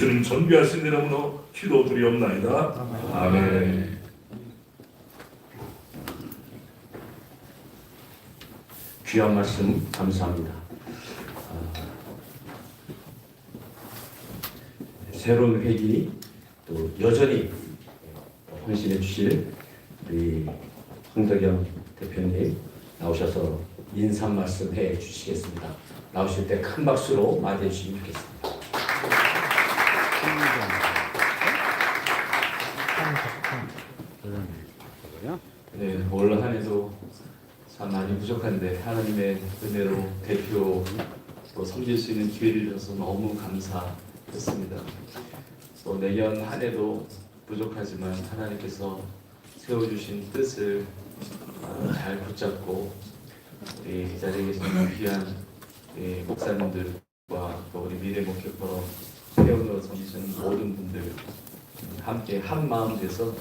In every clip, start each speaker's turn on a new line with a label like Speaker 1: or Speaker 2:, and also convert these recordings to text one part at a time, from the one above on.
Speaker 1: 주님 존귀하신 이름으로 기도 드리옵나이다. 아멘.
Speaker 2: 귀한 말씀 감사합니다. 아, 새로운 회기 또 여전히 헌신해 주실 우리 황덕영 대표님 나오셔서 인사 말씀 해 주시겠습니다. 나오실 때 큰 박수로 맞이해 주시면 좋겠습니다. 네, 올 한해도 참 많이 부족한데 하나님의 은혜로 대표 또 섬길 수 있는 기회를 주셔서 너무 감사했습니다. 또 내년 한 해도 부족하지만 하나님께서 세워주신 뜻을 어, 잘 붙잡고 우리 이 자리에 계신 귀한 목사님들과 또 우리 미래 목회퍼럼 회원으로 섬기시는 모든 분들 함께 한 마음 돼서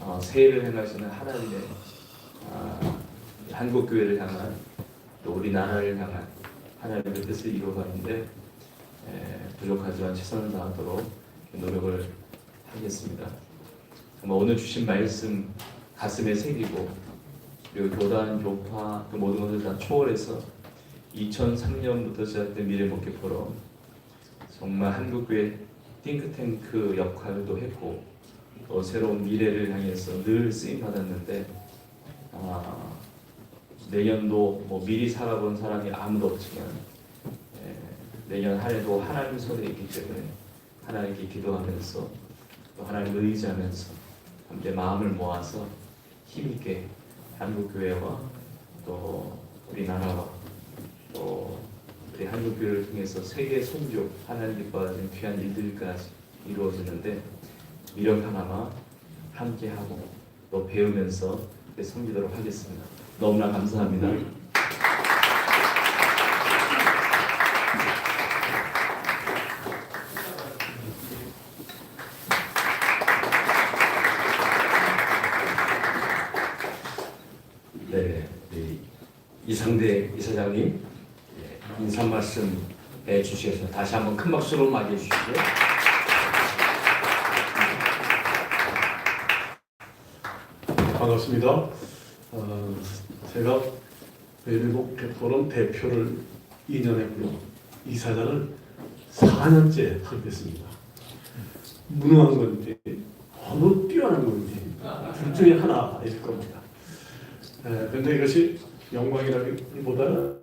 Speaker 2: 어, 새해를 행하시는 하나님의 아, 한국 교회를 향한 또 우리나라를 향한 하나님의 뜻을 이루어가는데 에, 부족하지만 최선을 다하도록 노력을 하겠습니다. 오늘 주신 말씀 가슴에 새기고 그리고 교단, 교파 그 모든 것을 다 초월해서 2003년부터 시작된 미래 목회 포럼 정말 한국교회 띵크탱크 역할도 했고 또 새로운 미래를 향해서 늘 쓰임 받았는데 아, 내년도 뭐 미리 살아본 사람이 아무도 없지만 에, 내년 한 해도 하나님 손에 있기 때문에 하나님께 기도하면서 또 하나님을 의지하면서 함께 마음을 모아서 힘있게 한국 교회와 또 우리나라와 또 한국 교회를 통해서 세계 선교 하나님 기뻐하는 귀한 일들까지 이루어지는데 미력 하나마 함께하고 또 배우면서 섬기도록 하겠습니다. 너무나 감사합니다. 네, 네, 이상대 이사장님 예, 인사 말씀 해주셔서 다시 한번 큰 박수로 맞이해 주시고요.
Speaker 3: 반갑습니다. 어, 제가 외국 포럼 대표를 2년 했고요. 이사장을 4년째 하게 됐습니다. 무능한 건지 너무 뛰어난 건지 둘 중에 하나일 겁니다. 그런데 이것이 영광이라기보다는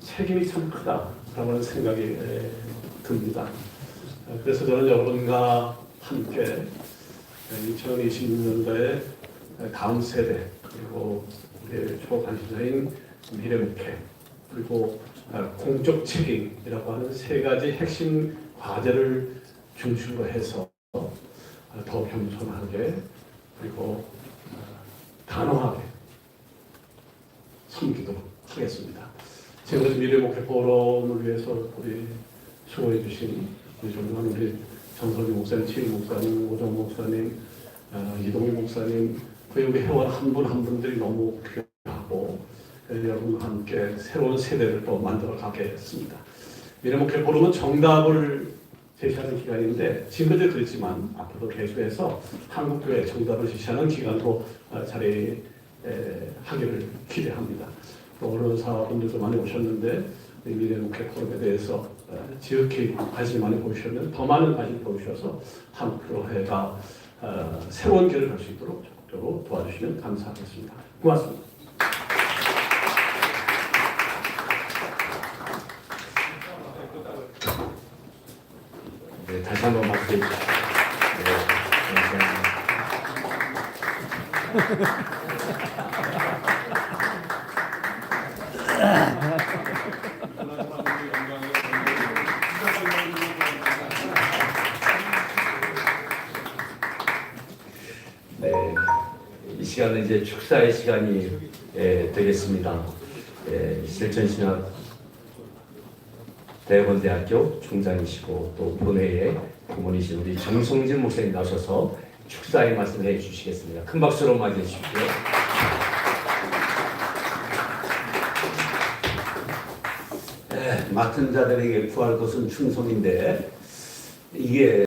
Speaker 3: 책임이 참 크다라고 하는 생각이 에, 듭니다. 에, 그래서 저는 여러분과 함께 2026년도에 다음 세대 그리고 초관심사인 미래목회 그리고 아, 공적 책임이라고 하는 세 가지 핵심 과제를 중심으로 해서 아, 더 겸손하게 그리고 아, 단호하게 섬기도록 하겠습니다. 지금까지 미래목회 포럼을 위해서 우리 수고해 주신 우리 존경하는 우리 정석희 목사님, 최일 목사님, 오정 목사님, 어, 이동희 목사님, 그 우리 회원 한 분 한 분들이 너무 귀하고 여러분과 함께 새로운 세대를 또 만들어 가겠습니다. 미래목회 포럼은 정답을 제시하는 기간인데 지금까지 그랬지만 앞으로도 계속해서 한국교회 정답을 제시하는 기간으로 어, 자리 하기를 기대합니다. 또 언론 사분들도 많이 오셨는데 이 미래목회 포럼에 대해서 어, 지극히 관심 많이 보이셨는데 더 많은 관심 보이셔서 한국교회가 어, 새로운 길을 갈 수 있도록 적극적으로 도와주시면 감사하겠습니다. 고맙습니다.
Speaker 2: 네, 다시 한번 박수 주시죠. 네, 감사합니다. 네, 이 시간은 이제 축사의 시간이 예, 되겠습니다. 예, 실천신학 대원대학교 총장이시고 또 본회의 고문이신 우리 정성진 목사님 나오셔서 축사의 말씀을 해주시겠습니다. 큰 박수로 맞이해 주십시오.
Speaker 4: 네, 맡은 자들에게 구할 것은 충성인데 이게